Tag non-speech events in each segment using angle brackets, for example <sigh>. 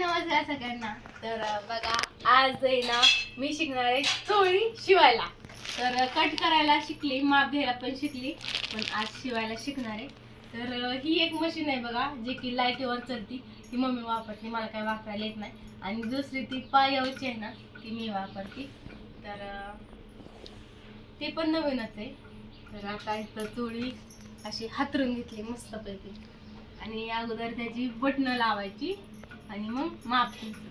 नमस्कार सगळ्यांना. तर बघा आज आहे ना मी शिकणार आहे चोळी शिवायला. तर कट करायला शिकली माप घ्यायला पण शिकली पण आज शिवायला शिकणार आहे. तर ही एक मशीन आहे बघा जे की लाईटीवर चलती. ती मम्मी वापरते मला काही वापरायला येत नाही. आणि दुसरी ती पायावरची आहे ना ती मी वापरते. तर ते पण नवीनच आहे. तर आता इथं चोळी अशी हातरून घेतली मस्तपैकी. आणि अगोदर त्याची बटणं लावायची. आणि मग माप घ्यायचं.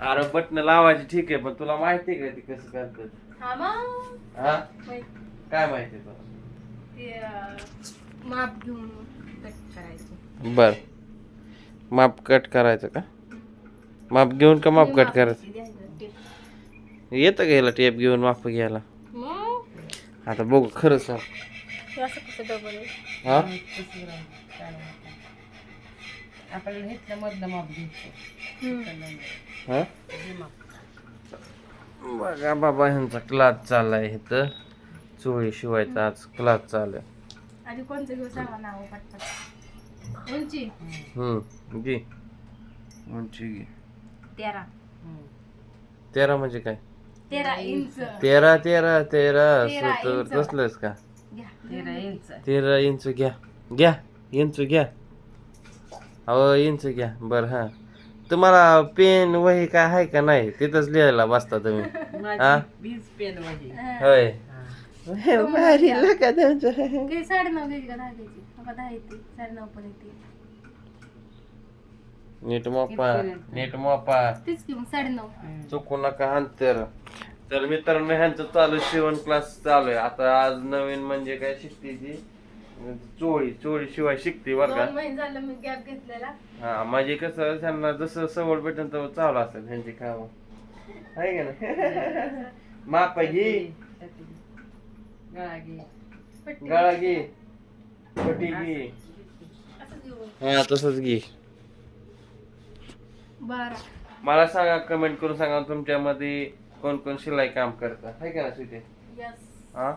अरे बटन लावायची ठीक आहे पण तुला माहिती आहे का ती कसं करतात? हा मग? हा? काय माहिती आहे तुला? ते अं, माप घेऊन कट करायचं. बर. माप कट करायचं का? माप घेऊन का माप कट करायचं? द्यायचं? ते. येतं घ्यायला टेप घेऊन माप घ्यायला? मग? आता बघू खरं सांग. हे असं कसं डबल आहे? हा? आपल्याला घेतलं मधलं माप. बघा बाबा ह्यांचा क्लास चाललाय इथं. चोळी शिवायचा आज क्लास चालू आहे. आधी कोणतं घेऊ सांगा नाव पटपट. उंची. हम्म घे. उंची घे. तेरा. तेरा म्हणजे काय? तेरा इंच. तेरा तेरा तेरा. सत्तर. तसलंच का? घ्या. तेरा इंच. तेरा इंच घ्या. घ्या. इंच घ्या. अहो इंच घ्या बर हा. तुम्हाला पेन वही काय आहे का नाही? तिथंच लिहायला बसता तुम्ही. हा? माझी वीज पेन वही. हा. होय. भारी लका तुमचं. किती साडेनऊ घ्यायची का? दहा घ्यायची. बाबा दहा येते. साडेनऊ पण येते. नीट मोपा. नीट मोपा. तीच की मग साडेनऊ. चुकू नका अंतर. तर मित्रांनो ह्यांचं चालू शिवण क्लास चालू आहे. आता आज नवीन म्हणजे काय शिकते ती चोळी चोळी शिवाय शिकते बरं का. दोन महिने झालं मी गॅप घेतलेला. हा म्हणजे कसं त्यांना जसं सवड भेटेल तर चालू असेल ह्यांची काम. आहे का ना <laughs> माप घे. गळा घे. पट्टी. गळा घे. पटी घे. असं हा तसंच घे. बारा. मला सांगा कमेंट करून सांगा तुमच्यामध्ये कोण कोण शिलाई काम करतं. आहे का ना यस हा?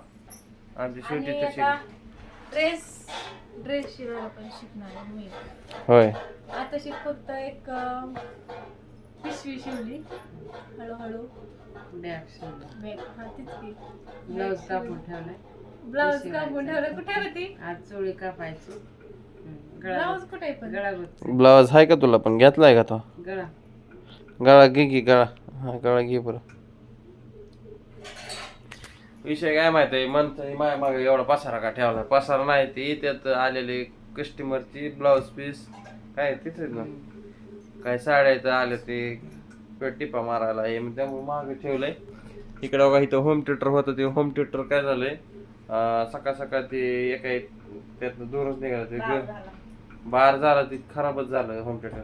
आमची शेवटी आता ड्रेस ड्रेस शिवायला पण शिकणार आहे मी. होय. आता शिक फक्त एक अं, पिशवी शिवली. हळूहळू. बॅग शिवलं. बॅग हा तीच की. ब्लाऊज कापून ठेवलाय. ब्लाऊज. कापून ठेवलं कुठे होती आज चोळी कापायची. हं, गळा ब्लाऊज कुठे आहे पण? गळा गुत ब्लाऊज आहे का तुला पण? घेतलाय का तो? गळा. गळा घे की गळा. हा गळा घे बरं. विषय काय माहिती आहे? म्हणतं माझ्या मागे एवढा पसारा का ठेवला? पसारा नाही ती त्यात आलेले कस्टमरची ब्लाऊज पीस काय तिथेच ना? काय साड्या इथं आले ते टिपा मारायला. हे मग त्यामुळे मागे ठेवलंय. इकडे बघा इथं होम थिएटर होतं ते होम थिएटर काय झालंय? सकाळ सकाळ ते एका एक त्यातनं दूरच निघालं ते. बाहेर झालं. ते खराबच झालं होम थिएटर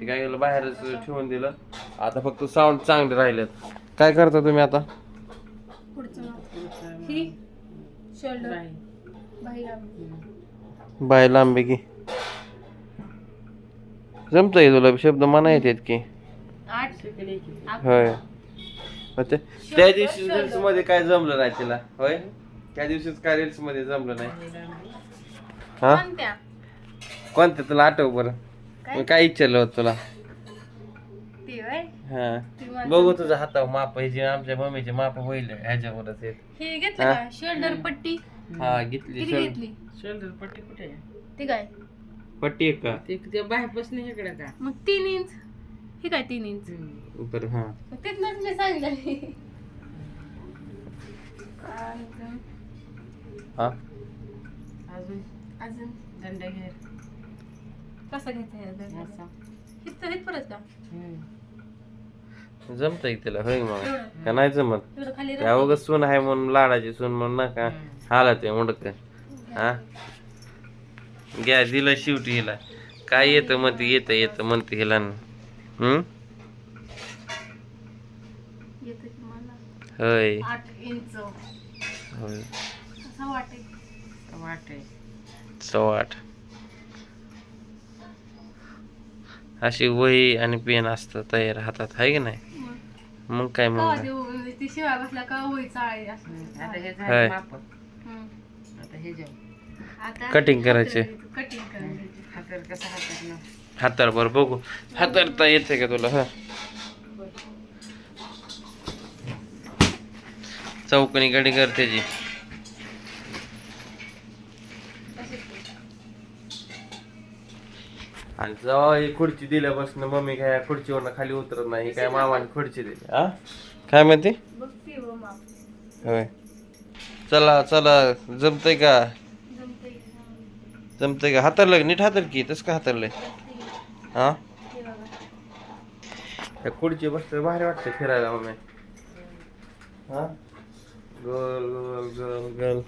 ते काय केलं बाहेरच ठेवून दिलं. आता फक्त साऊंड चांगले राहिलेत. काय करता तुम्ही आता? ही शोल्डर बाई. बाही लांबी. हं. बाय लांबे की जमतंय तुला? शब्द म्हणा येतात की. आठ. होय. मग ते- त्या दिवशी रील्समध्ये काय जमलं नाही तिला? होय? त्या दिवशीच काय रील्समध्ये जमलं नाही. हा? कोणत्या? कोणत्या? तुला आठव बरं. काय? मी काय इच्छालं होतं तुला? हा. बघू तुझ्या हातावर माप आहे जे आमच्या मम्मीचे माप होईल ह्याच्यावरच आहेत. हे घेतलं हा? का? शोल्डर पट्टी? हा घेतली. किती शोल्ड- घेतली? शोल्डर पट्टी कुठे आहे? ती काय? पट्टी आहे का? ते त्या बाहेरपासून इकडे का? मग तीन इंच. ही काय तीन इंच? हं. बरं हा. मग सांगितलं अजून हा? अजून? अजून? दंड घे. कसं घ्यायचं हे? असा. इथपर्यंत का? हं. जमतंय तिला होय मग का नाही जमत? एवढं खाली त्या उगाच सून आहे म्हणून लाडाची सून म्हणून नका हाला ते मुंडक. हा? घ्या दिलं शेवटी हिला. काय येतं म्हणते येतं येतं म्हणते हिला. हम्म येतं की मला? होय. आठ इंच. होय. असं वाटेल वाटे सव्वा आठ अशी वही आणि पेन असतं तयार हातात. आहे की नाही? मग मग? काय मग ती शिवाय बसल्या का होई चाळी असं आता हे होय. झालं. आता हे जेव आता Cutting करायचे. कटिंग करायचे हाताला कसं हातात ना हातार बरं बघू. हातारता येते का तुला हा? चौकणी गडी करते जी? आणि जेव्हा ही खुर्ची दिल्यापासून मम्मी काय खुर्चीवरनं खाली उतरत नाही काय मामाने खुर्ची दिली. हा? काय म्हणते? बघते हो होय. चला चला जमतंय का? जमतंय का? हातारलं नीट हातर की तस का हातारलंय हा? हे बघा. त्या खुर्ची बसलं भारी वाटतं फिरायला मम्मी. हा? गोल गोल गोल गोल.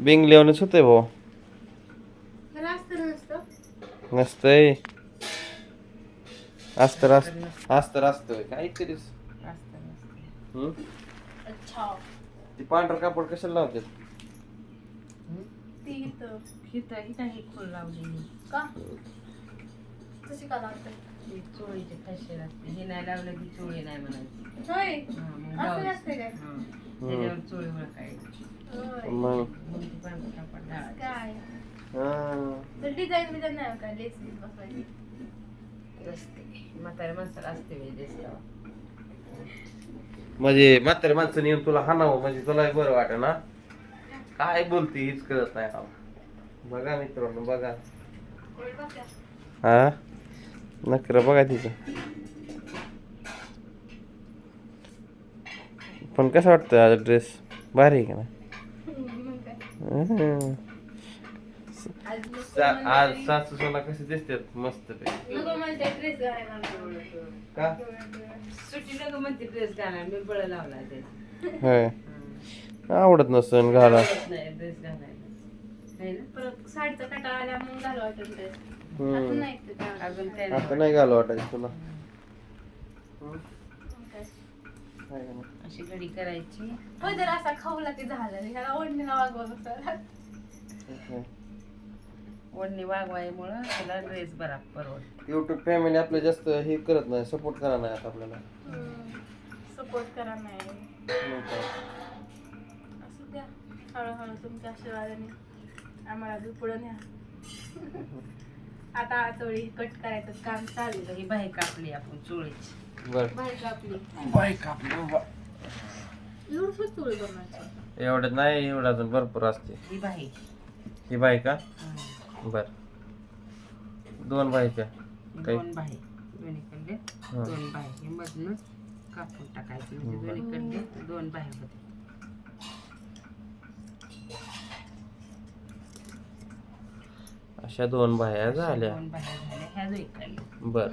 बिंगल्यावरच होतंय भाऊ. तर असतं नसतं? नसतंय असतं असतं असतं असतं काहीतरीच असतं. हम्म? अच्छा ती पांढरं कापड कशाला लावतात हं? ती इथं हिथं ही काही खोल लावलेली का तशी का लागतं ही चोळीची फॅशन असते ही नाही लावलं की चोळी नाही म्हणायची होय हा, मग असं लावायची. नसते काय हा. त्याच्यावर चोळी ओळखायची होय मग मग ती पांढरं कापड लावायचं. काय हा. तर डिझाईन बिझाईन नाही का लेस बीस बसवायची असते म्हाताऱ्या माणसाला असते दिसला म्हणजे म्हातारी माणसाने येऊन तुला हाणावं म्हणजे तुला बरं वाटत ना काय बोलती हीच कळत नाही. बघा मित्रांनो बघा. हा नकर बघा तिचं पण कसं वाटतं आज ड्रेस भारी आहे का. हम्म. आज सासू सोना कसे दिसतात मस्त नको म्हणते ड्रेस घालायला नको. का? सुट्टी नको म्हणते ड्रेस घालायला मी बळ लावला ते होय. आवडत नसन घाला. नाही ड्रेस घालायला. है साडीचा आल्या मग घालू वाटत ड्रेस हम्म. असं नाही ते आता घालू वाटायचं तुला. का नाही? अशी घडी करायची. तर असा खाऊला की झालं ह्याला ओढणीला वागवत होतं. हम्म. ओढणी वागवायमुळं तुला ड्रेस बरा परवड युट्यूब फॅमिली आपलं जास्त हे करत नाही सपोर्ट करा नाही आता आपल्याला. सपोर्ट करा नाही. मग काय. असं द्या हळूहळू तुमच्या आशीर्वादाने आम्हाला बी पुढं न्या. आता चोळी कट करायचं काम चालू आहे. ही बाई कापली आपण चोळीची. बर. बाहेर कापली. बाबा. एवढं चोळी बनवायची. एवढं नाही एवढं अजून भरपूर असते. ही बाई. ही बाई का? हं. बर. दोन काही- दोन बाई दोन्हीकडले हं. दोन बाई हे मधनं कापून टाकायचं. म्हणजे बरं. दोन्हीकडले दोन होते अशा दोन बाया झाल्या. दोन झाल्या. ह्या बर.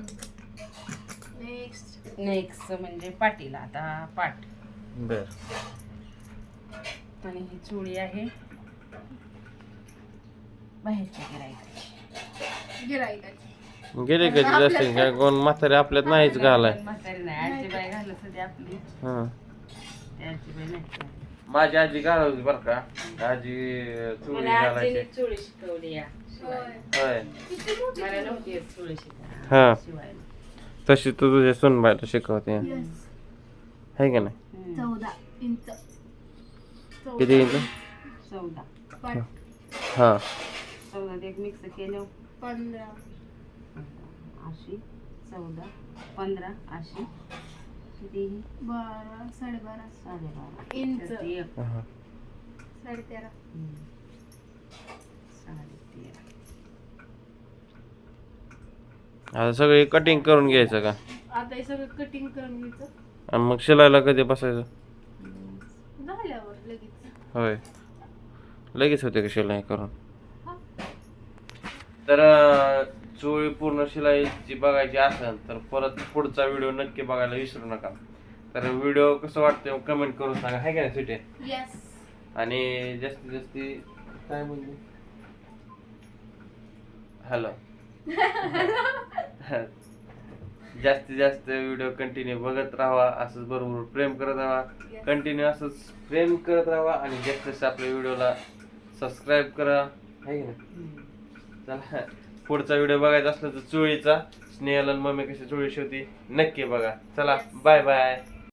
नेक्स्ट नेक्स्ट म्हणजे पाटीला. आता पाट. बर. आणि ही चोळी आहे. बाहेरची गिरायची गिराईकाची गेले कधी जास्त? काय कोण म्हातारे आपल्यात नाहीच घालाय. म्हातारी नाही. आजी बाई घालत होती आपली. हा. ती आजी बाई नाही माझी आजी घालायची बर का. आजी चुळी मला आजीने घालायची. चोळी शिकवली या होय. होय. किती मोठी मला चोळी. नव्हती येत चोळी हा. शिवायला. तशी तू तुझ्या सुनबाईला शिकवते. आहे का नाही? हम्म. चौदा इंच. किती इंच? चौदा. हा. चौदा एक मिक्स केलं. पंधरा. अशी चौदा पंधरा अशी. किती बारा साडेबारा. साडेबारा. इंच. एक. साडेतेरा. साडेतेरा. आता सगळे कटिंग करून घ्यायचं का? आता हे सगळं कटिंग करून घ्यायचं. आणि मग शिलायला कधी बसायचं? झाल्यावर लगेच. होय. लगेच होते का शिलाई करून. तर चोळी पूर्ण शिलाईची बघायची असेल तर परत पुढचा व्हिडिओ नक्की बघायला विसरू नका. तर व्हिडिओ कसं वाटतं कमेंट करून सांगा. हाय का नाही सुटे? येस आणि जास्तीत जास्ती काय म्हणली हॅलो <laughs> जास्तीत जास्त व्हिडिओ कंटिन्यू बघत राहा असंच बरोबर प्रेम करत राहा कंटिन्यू असंच प्रेम करत राहा आणि जास्तीत जास्त आपल्या व्हिडिओला सबस्क्राईब करा. आहे की नाही. चला. पुढचा व्हिडिओ बघायचा असला तर चोळीचा. स्नेहल आणि मम्मी कशी चोळी शिवती नक्की बघा. चला बाय बाय